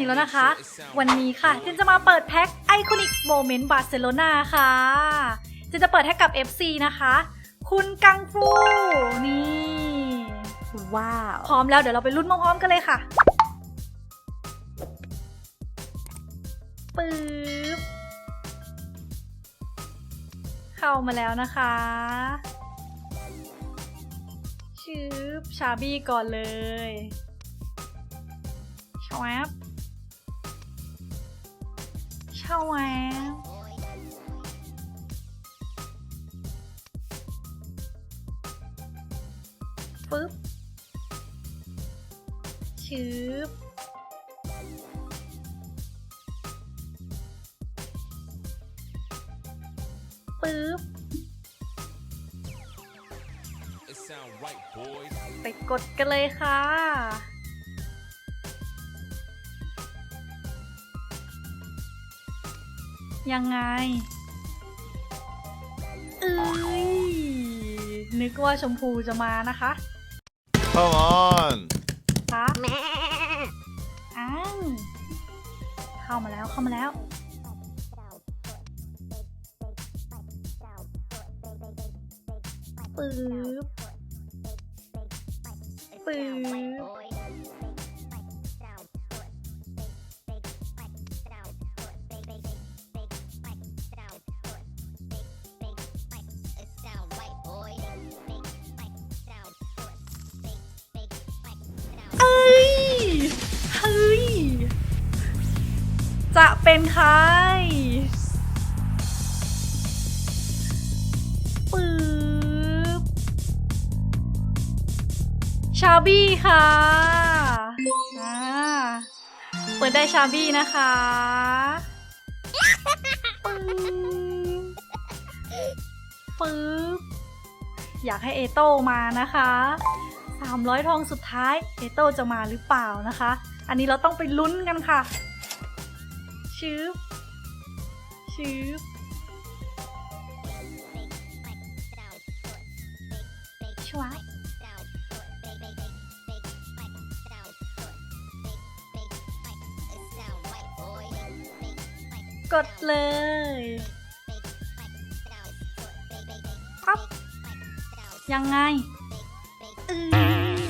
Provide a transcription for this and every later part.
ค่ะพบกันอีกแล้วนะคะ วันนี้ค่ะจินจะมาเปิดแพ็คไอคอนิกโมเมนต์บาร์เซโลนาค่ะจินจะเปิดให้กับ FC นะคะ คุณกังฟูนี่ว้าวพร้อมแล้วเดี๋ยวเราไปลุ้นพร้อมๆกันเลยค่ะปึ๊บเข้ามาแล้วนะคะชืบชาบี้ก่อนเลยชวบ ชวบปึ๊บชืบปึ๊บ It sound right, boys. ไปกดกันเลยค่ะ ยังไง เอ้ย นึกว่าชมพูจะมานะคะ Come on. คะอ้าวเข้ามาแล้วเข้ามาแล้วปึ๊บปึ๊บ ชาบี้ค่ะอ่าเปิดได้ชาบี้นะคะปึ๊บปึ๊บอยากให้เอโต้มานะคะ 300 ทองสุดท้าย เอโต้จะมาหรือเปล่านะคะ อันนี้เราต้องไปลุ้นกันค่ะ ชืบชืบชวบ กดเลยปั๊บยังไงอือ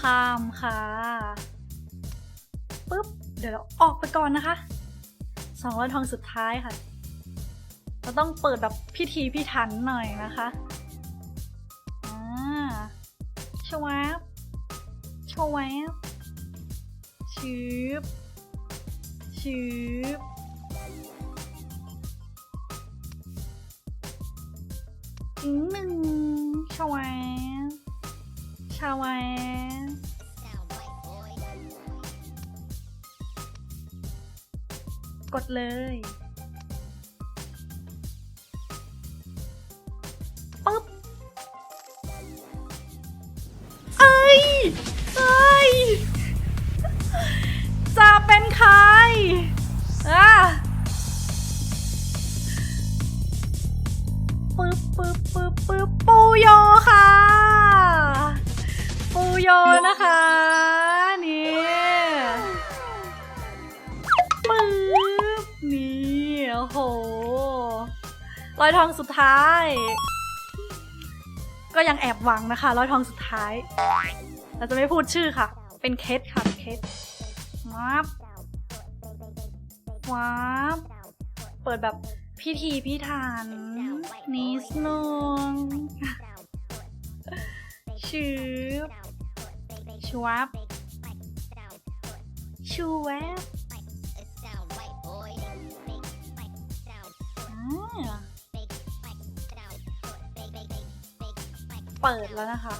ข้ามค่ะปุ๊บ เดี๋ยวเราออกไปก่อนนะคะสองร้อยทองสุดท้ายค่ะ เราต้องเปิดแบบพิธีพิถันหน่อยนะคะอ่าชวบชวบชืบ ชืบอีกหนึ่งชาวบชาวแวกดเลย ร้อยทองสุดท้าย ก็ยังแอบหวังนะคะร้อยทองสุดท้าย เราจะไม่พูดชื่อค่ะ เป็นเคสค่ะเป็นเคสวับวับเปิดแบบพิธีพิถันนิดนึงชืบชวับชูแวบ เปิดแล้วนะคะ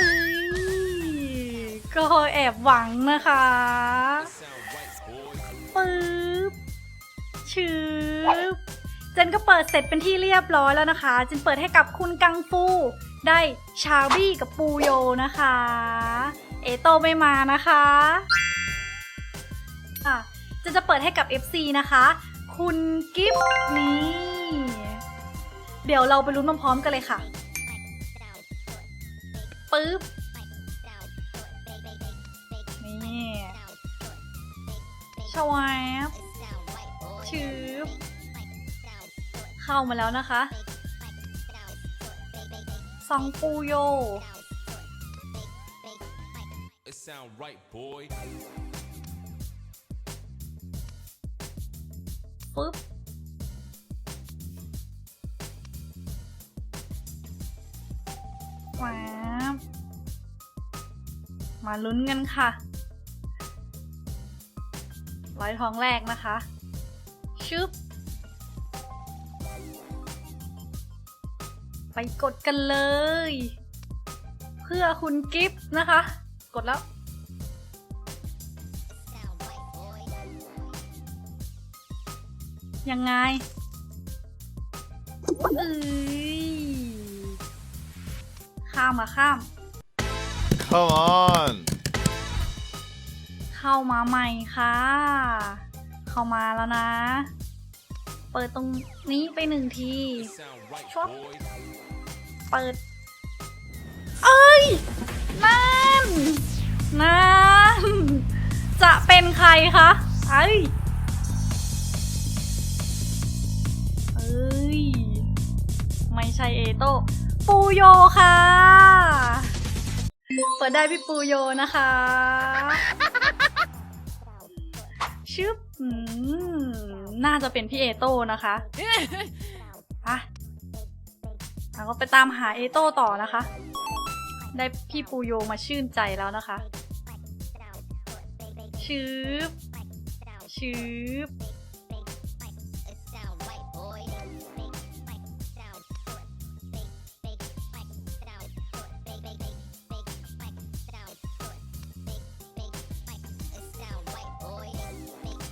อ้ยก็แอบหวังนะคะปึ๊บชืบเจนก็เปิดเสร็จเป็นที่เรียบร้อยแล้วนะคะเจนเปิดให้กับคุณกังฟู ได้ชาบี้กับปูโยนะคะ เอโตไม่มานะคะ อะ จนจะเปิดให้กับ FC นะคะ คุณกิฟต์นี่ เดี๋ยวเราไปลุ้นพร้อมๆกันเลยค่ะปึ๊บนี่ชวาบชืบเข้ามาแล้วนะคะซองปูโย ปึ๊บว้าวมาลุ้นกันค่ะ ร้อยทองแรกนะคะ ชึบ ไปกดกันเลย เพื่อคุณกิฟต์นะคะ กดแล้ว ยังไงเอ้ยข้ามมาข้าม Come on. เข้ามาใหม่ค่ะ เข้ามาแล้วนะ เปิดตรงนี้ไปหนึ่งที It sound right, Chop. boy. เปิด เอ้ย นั่น นั่น จะเป็นใครคะไอ้ย ไม่ใช่เอโต้ปูโยค่ะ เปิดได้พี่ปูโยนะคะชึบอืมน่าจะเป็นพี่เอโต้นะคะอะเราก็ไปตามหาเอโต้ต่อนะคะ ได้พี่ปูโยมาชื่นใจแล้วนะคะชืบชืบ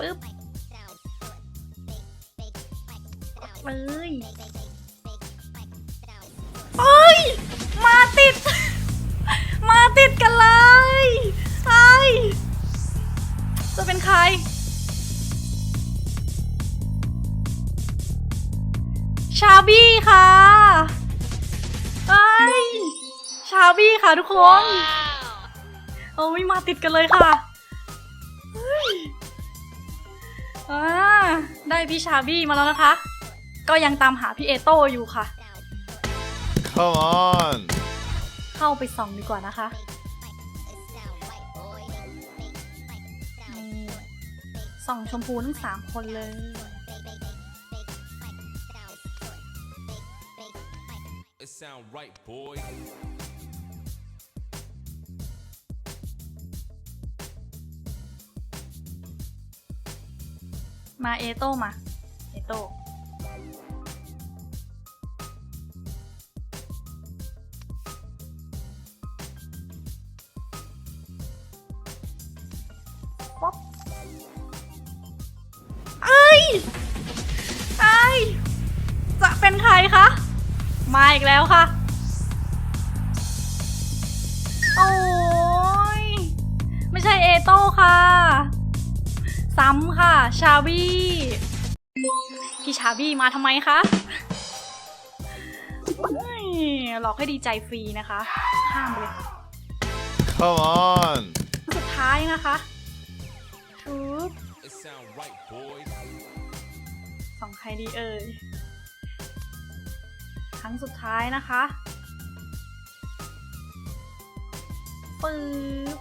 ปึ๊บเลยเอ้ย มาติด มาติดกันเลยไอ้จะเป็นใครชาบี้ค่ะเอ้ยชาบี้ค่ะทุกคน โอ้ยมาติดกันเลยค่ะเฮ้ย อ่าได้พี่ชาบี้มาแล้วนะคะ ก็ยังตามหาพี่เอโต้อยู่ค่ะ Come on. เข้าไปส่องดีกว่านะคะ นี่ส่องชมพูทั้งสามคนเลย It sound right, boy. มาเอโต้มา เอโต้ป๊อปเอ้ไอ้จะเป็นใครคะ มาอีกแล้วค่ะ โอ้ย ไม่ใช่เอโต้ค่ะ ซ้ำค่ะ ชาบี้พี่ชาบี้มาทำไมคะเฮ้ยหลอกให้ดีใจฟรีนะคะข้ามไปเลยค่ะ Come on. สุดท้ายนะคะชุบ It sound right, boy. สองใครดีเอ่ยครั้งสุดท้ายนะคะปึ๊บ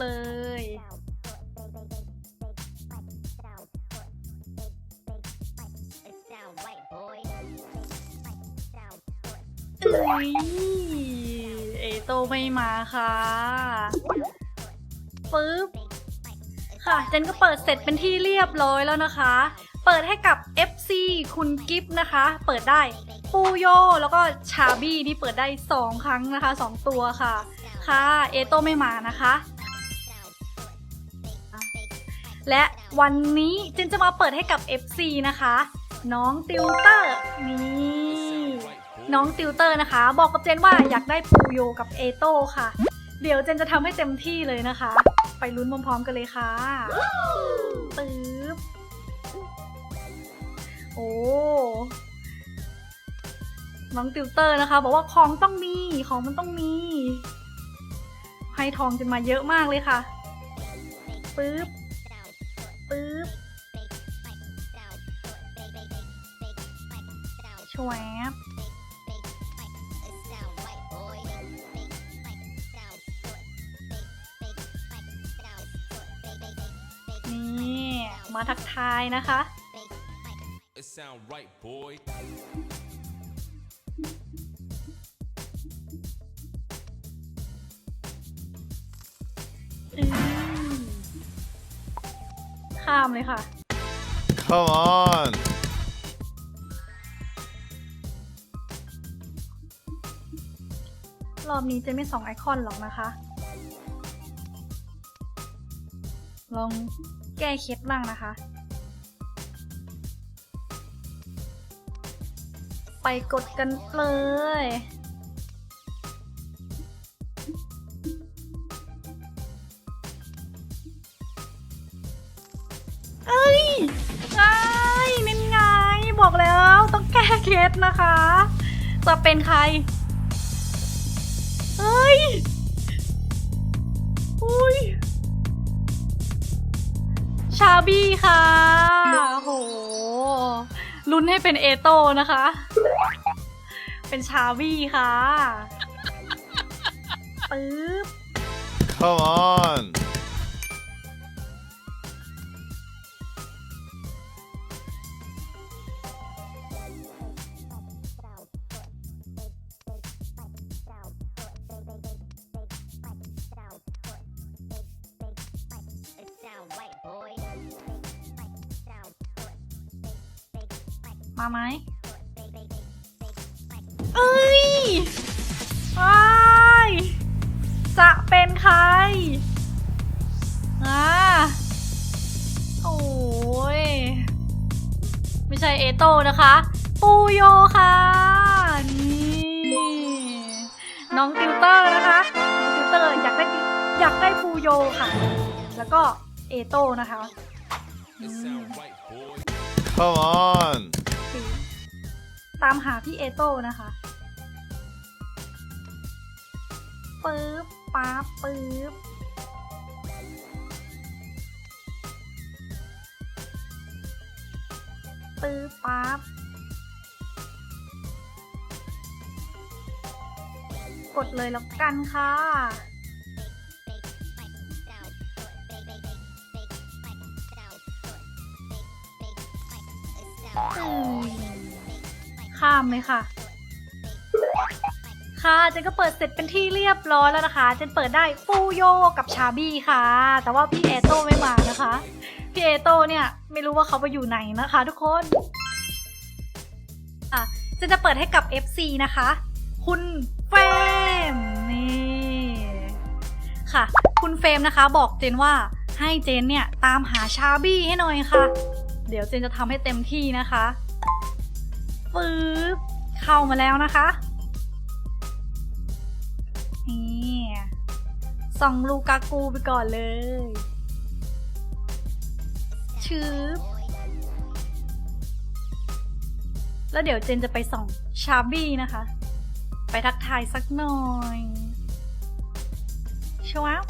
เลยอุ๊ยเอโตไม่มาค่ะปึ๊บค่ะ เจนก็เปิดเสร็จเป็นที่เรียบร้อยแล้วนะคะ เปิดให้กับ FC คุณกิฟต์นะคะ เปิดได้ปูโย แล้วก็ชาบี้ที่เปิดได้ 2 ครั้งนะคะ 2 ตัวค่ะ ค่ะ เอโตไม่มานะคะ และวันนี้เจนจะมาเปิดให้กับ FC นะคะ น้องติวเตอร์นี่น้องติวเตอร์นะคะ บอกกับเจนว่าอยากได้ปูโยกับเอโต้ค่ะ เดี๋ยวเจนจะทำให้เต็มที่เลยนะคะ ไปลุ้นพร้อมๆกันเลยค่ะปึ๊บโอ้น้องติวเตอร์นะคะ บอกว่าของต้องมีของมันต้องมีให้ทองเจนมาเยอะมากเลยค่ะปึ๊บ วบนี่มาทักทายนะคะ It sound right, boy. อืมข้ามเลยค่ะ Come on. อบนี้จะไม่สองไอคอนหรอกนะคะ ลองแก้เคล็ดบ้างนะคะ ไปกดกันเลยเอ้ยไอ้ยนั่นไง บอกแล้วต้องแก้เคล็ดนะคะ จะเป็นใคร ฮ้ยอุ้ย ชาบี้ค่ะ โอ้โห ลุ้นให้เป็นเอโต้นะคะ เป็นชาบี้ค่ะ ปึ๊บ Come on. มาไหมเอ้ยว้ายจะเป็นใคร อ่า โอ้ย ไม่ใช่เอโต้นะคะ ปูโยค่ะ นี่ น้องติวเตอร์นะคะน้องติวเตอร์อยากได้อยากได้ปูโยค่ะ แล้วก็เอโต้นะคะ It sound right, boy. Come on. ตามหาพี่เอโต้นะคะปึ๊บป๊าปึ๊บปึ๊บป๊าบกดเลยแล้วกันค่ะามเลยค่ะ ค่ะเจนก็เปิดเสร็จเป็นที่เรียบร้อยแล้วนะคะเจนเปิดได้ฟูโยกับชาบี้ค่ะ แต่ว่าพี่เอโต้ไม่มานะคะ พี่เอโต้เนี่ยไม่รู้ว่าเขาไปอยู่ไหนนะคะ ทุกคนอะเจนจะเปิดให้กับ FC นะคะ คุณเฟรมนี่ค่ะ คุณเฟรมนะคะ บอกเจนว่าให้เจนเนี่ยตามหาชาบี้ให้หน่อยค่ะ เดี๋ยวเจนจะทำให้เต็มที่นะคะ ปึ๊บเข้ามาแล้วนะคะนี่ส่องลูกากูไปก่อนเลยชืบแล้วเดี๋ยวเจนจะไปส่องชาบี้นะคะ ไปทักทายสักหน่อยชวับ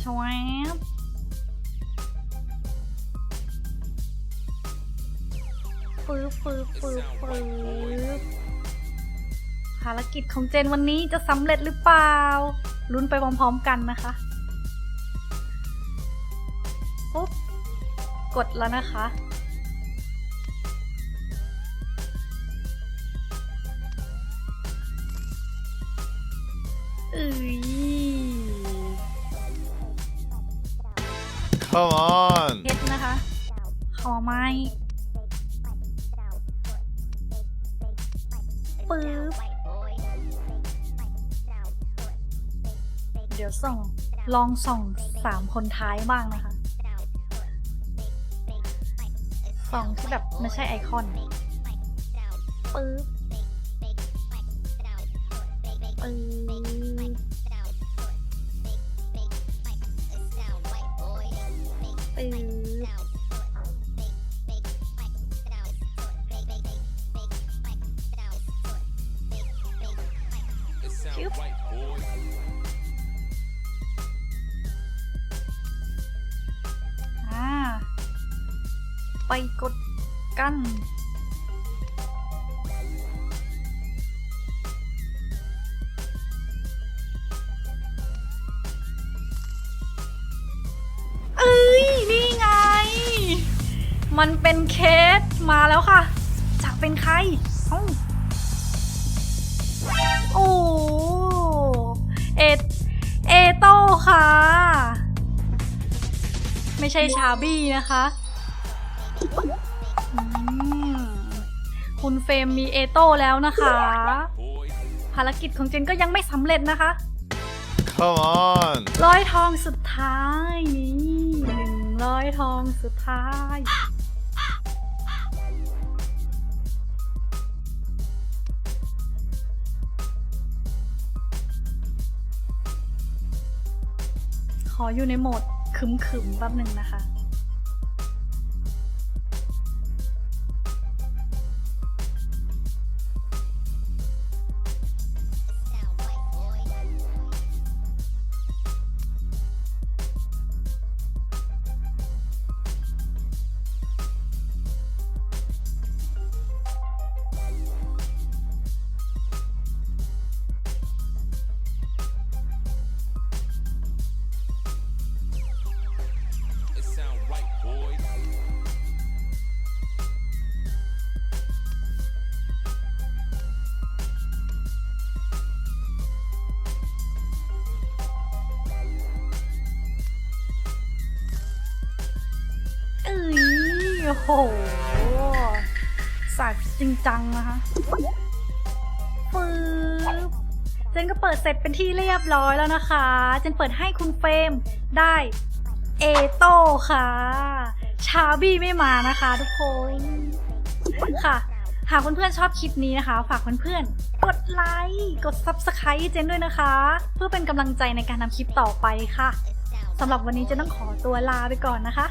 ชวับ ฟืบฟืบฟืบฟืบภารกิจของเจนวันนี้จะสำเร็จหรือเปล่าลุ้นไปพร้อมๆกันนะคะปุ๊บกดแล้วนะคะ อืย Come on. เพชรนะคะ ขอไม้ ลองส่องสามคนท้ายบ้างนะคะส่องที่แบบไม่ใช่ไอคอนปึ๊บปึ๊บ ไปกดกันเอ้ย นี่ไง มันเป็นเคสมาแล้วค่ะ จะเป็นใครเอ้าโอ้เอเอโต้ค่ะ ไม่ใช่ชาบี้นะคะ คุณเฟรมมีเอโต้แล้วนะคะ Boys. ภารกิจของเจนก็ยังไม่สำเร็จนะคะ Come on. ร้อยทองสุดท้ายนี่หนึ่งร้อยทองสุดท้าย ขออยู่ในโหมดขึมๆแป๊บหนึ่งนะคะ อ้โหสักจริงจังนะคะฟืบเจนก็เปิดเสร็จเป็นที่เรียบร้อยแล้วนะคะ เจนเปิดให้คุณเฟรมได้เอโต้ค่ะ ชาบี้ไม่มานะคะทุกคนค่ะ หากเพื่อนๆชอบคลิปนี้นะคะ ฝากเพื่อนๆกดไลค์กด Subscribe เจนด้วยนะคะ เพื่อเป็นกำลังใจในการทำคลิปต่อไปค่ะสำหรับวันนี้เจนต้องขอตัวลาไปก่อนนะคะ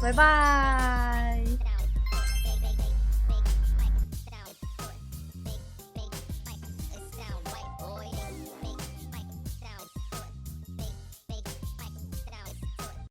拜拜。